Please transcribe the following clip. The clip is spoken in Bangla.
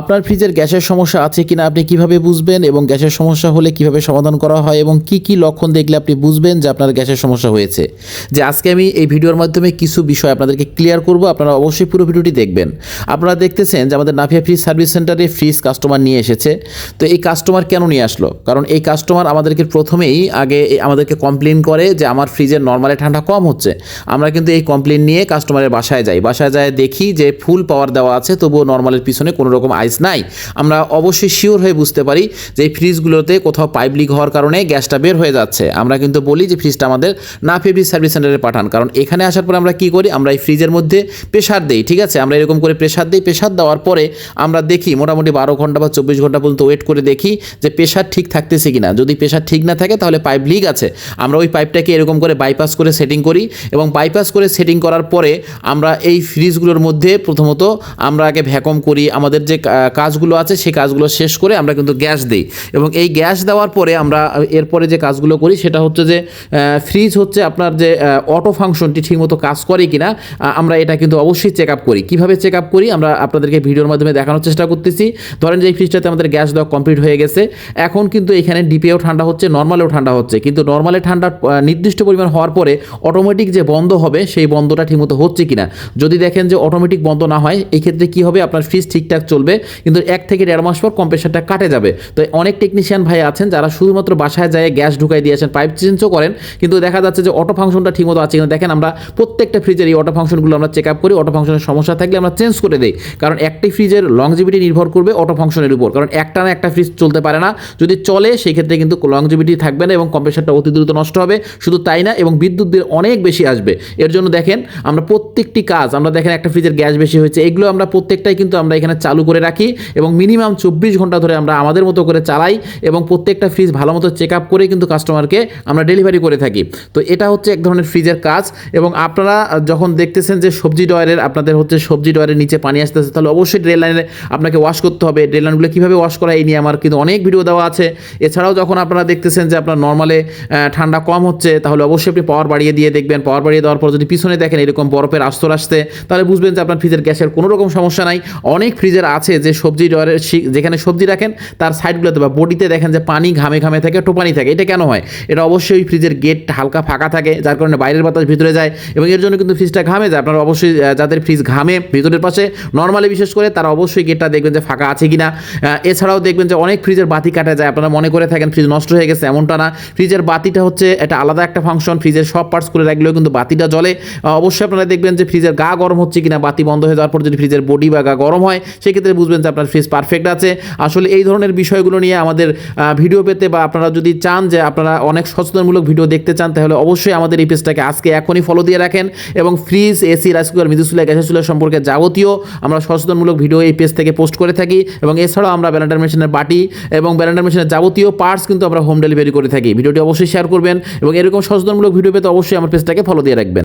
আপনার ফ্রিজের গ্যাসের সমস্যা আছে কিনা আপনি কীভাবে বুঝবেন এবং গ্যাসের সমস্যা হলে কীভাবে সমাধান করা হয় এবং কি কি লক্ষণ দেখলে আপনি বুঝবেন যে আপনার গ্যাসের সমস্যা হয়েছে? যে আজকে আমি এই ভিডিওর মাধ্যমে কিছু বিষয় আপনাদেরকে ক্লিয়ার করব, আপনারা অবশ্যই পুরো ভিডিওটি দেখবেন। আপনারা দেখতেছেন যে আমাদের নাফিয়া ফ্রিজ সার্ভিস সেন্টারে ফ্রিজ কাস্টমার নিয়ে এসেছে। তো এই কাস্টমার কেন নিয়ে আসলো? কারণ এই কাস্টমার আমাদেরকে প্রথমেই আগে আমাদেরকে কমপ্লেন করে যে আমার ফ্রিজের নর্মালে ঠান্ডা কম হচ্ছে। আমরা কিন্তু এই কমপ্লেন নিয়ে কাস্টমারের বাসায় যাই। বাসায় যায় দেখি যে ফুল পাওয়ার দেওয়া আছে, তবুও নর্মালের পিছনে কোনো রকম আইস নাই। আমরা অবশ্যই শিওর হয়ে বুঝতে পারি যে এই ফ্রিজগুলোতে কোথাও পাইপ লিক হওয়ার কারণে গ্যাসটা বের হয়ে যাচ্ছে। আমরা কিন্তু বলি যে ফ্রিজটা আমাদের না ফেব্রিজ সার্ভিস সেন্টারে পাঠান। কারণ এখানে আসার পরে আমরা কি করি? আমরা এই ফ্রিজের মধ্যে প্রেশার দিই, ঠিক আছে? আমরা এরকম করে প্রেশার দিই। প্রেশার দেওয়ার পরে আমরা দেখি, মোটামুটি বারো ঘণ্টা বা চব্বিশ ঘণ্টা পর্যন্ত ওয়েট করে দেখি যে প্রেশার ঠিক থাকতেছে কি না যদি প্রেশার ঠিক না থাকে, তাহলে পাইপ লিক আছে। আমরা ওই পাইপটাকে এরকম করে বাইপাস করে সেটিং করি এবং বাইপাস করে সেটিং করার পরে আমরা এই ফ্রিজগুলোর মধ্যে প্রথমত আমরা আগে ভ্যাকম করি। আমাদের যে কাজগুলো আছে, সেই কাজগুলো শেষ করে আমরা কিন্তু গ্যাস দিই। এবং এই গ্যাস দেওয়ার পরে আমরা, এরপরে যে কাজগুলো করি, সেটা হচ্ছে যে ফ্রিজ হচ্ছে আপনার যে অটো ফাংশনটি ঠিকমতো কাজ করে কিনা আমরা এটা কিন্তু অবশ্যই চেক আপ করি। কীভাবে চেক আপ করি? আমরা আপনাদেরকে ভিডিওর মাধ্যমে দেখানোর চেষ্টা করতেছি। ধরেন যে এই ফ্রিজটাতে আমাদের গ্যাস দেওয়া কমপ্লিট হয়ে গেছে। এখন কিন্তু এখানে ডিপিও ঠান্ডা হচ্ছে নর্মালেও ঠান্ডা হচ্ছে। কিন্তু নর্মালে ঠান্ডা নির্দিষ্ট পরিমাণ হওয়ার পরে অটোমেটিক যে বন্ধ হবে, সেই বন্ধটা ঠিকমতো হচ্ছে কিনা। যদি দেখেন যে অটোমেটিক বন্ধ না হয় এই ক্ষেত্রে কি হবে? আপনার ফ্রিজ ঠিকঠাক চলবে কিন্তু এক থেকে দেড় মাস পর কম্প্রেসারটা কাটে যাবে। তো অনেক টেকনিশিয়ান ভাই আছেন যারা শুধুমাত্র বাসায় যায় গ্যাস ঢুকাই দিয়েছেন পাইপ চেঞ্জও করেন, কিন্তু দেখা যাচ্ছে যে অটো ফাংশনটা ঠিকমতো আছে কিনা। দেখেন আমরা প্রত্যেকটা ফ্রিজের এই অটো ফাংশনগুলো আমরা চেক আপ করি অটো ফাংশনের সমস্যা থাকলে আমরা চেঞ্জ করে দিই। কারণ একটি ফ্রিজের লংজিভিটি নির্ভর করবে অটো ফাংশনের উপর। কারণ একটা না একটা ফ্রিজ চলতে পারে না। যদি চলে সেই ক্ষেত্রে কিন্তু লংজিভিটি থাকবে না এবং কম্প্রেসারটা অতি দ্রুত নষ্ট হবে। শুধু তাই না, এবং বিদ্যুৎ বিল অনেক বেশি আসবে। এর জন্য দেখেন, আমরা প্রত্যেকটি কাজ, আমরা দেখেন একটা ফ্রিজের গ্যাস বেশি হয়েছে, এগুলো আমরা প্রত্যেকটাই কিন্তু আমরা এখানে চালু করে রাখি এবং মিনিমাম চব্বিশ ঘণ্টা ধরে আমরা আমাদের মতো করে চালাই এবং প্রত্যেকটা ফ্রিজ ভালো মতো চেক আপ করে কিন্তু কাস্টমারকে আমরা ডেলিভারি করে থাকি। তো এটা হচ্ছে এক ধরনের ফ্রিজের কাজ এবং আপনারা যখন দেখতেছেন যে সবজি ডয়ারের আপনাদের হচ্ছে সবজি ডয়ারের নিচে পানি আসতে আসতেছে, তাহলে অবশ্যই ড্রেন লাইনে আপনাকে ওয়াশ করতে হবে। ড্রেন লাইনগুলো কীভাবে ওয়াশ করা এই নিয়ে আমার কিন্তু অনেক ভিডিও দেওয়া আছে। এছাড়াও যখন আপনারা দেখতেছেন যে আপনার নর্মালে ঠান্ডা কম হচ্ছে, তাহলে অবশ্যই আপনি পাওয়ার বাড়িয়ে দিয়ে দেখবেন। পাওয়ার বাড়িয়ে দেওয়ার পর যদি পিছনে দেখেন এরকম বরফের আস্তর আসছে, তাহলে বুঝবেন যে আপনার ফ্রিজের গ্যাসের কোনো রকম সমস্যা নাই। অনেক ফ্রিজের আছে যে সবজি ডয়ারের যেখানে সবজি রাখেন, তার সাইডগুলোতে বা বডিতে দেখেন যে পানি ঘামে ঘামে থাকে, টোপানি থাকে। এটা কেন হয়? এটা অবশ্যই ফ্রিজের গেট হালকা ফাঁকা থাকে, যার কারণে বাইরের বাতাস ভিতরে যায় এবং এর জন্য কিন্তু ফ্রিজটা ঘামে যায়। আপনারা অবশ্যই যাদের ফ্রিজ ঘামে ভিতরের পাশে নর্মালি বিশেষ করে তারা অবশ্যই গেটটা দেখবেন যে ফাঁকা আছে কিনা। এছাড়াও দেখবেন যে অনেক ফ্রিজের বাতি কাটা যায়। আপনারা মনে করে থাকেন ফ্রিজ নষ্ট হয়ে গেছে, এমনটা না। ফ্রিজের বাতিটা হচ্ছে এটা আলাদা একটা ফাংশন ফ্রিজের সব পার্টস করে রাখলেও কিন্তু বাতিটা জ্বলে। অবশ্যই আপনারা দেখবেন যে ফ্রিজের গা গরম হচ্ছে কিনা, বাতি বন্ধ হয়ে যাওয়ার পর যদি ফ্রিজের বডি বা গা গরম হয়, সেক্ষেত্রে বুঝবেন যে আপনার ফ্রিজ পারফেক্ট আছে। আসলে এই ধরনের বিষয়গুলো নিয়ে আমাদের ভিডিও পেতে বা আপনারা যদি চান যে আপনারা অনেক সচেতনমূলক ভিডিও দেখতে চান, তাহলে অবশ্যই আমাদের এই পেজটাকে আজকে এখনই ফলো দিয়ে রাখেন এবং ফ্রিজ এসি রাইস কুকার মিদু চুলা গ্যাসের চুলা সম্পর্কে যাবতীয় আমরা সচেতনমূলক ভিডিও এই পেজ থেকে পোস্ট করে থাকি এবং এছাড়াও আমরা ব্যালেন্ডার মেশিনের বাটি এবং ব্যালেন্ডার মেশিনের যাবতীয় পার্টস কিন্তু আমরা হোম ডেলিভারি করে থাকি। ভিডিওটি অবশ্যই শেয়ার করবেন এবং এরকম সচেতনমূলক ভিডিও পেতে অবশ্যই আমার পেজটাকে ফলো দিয়ে রাখবেন।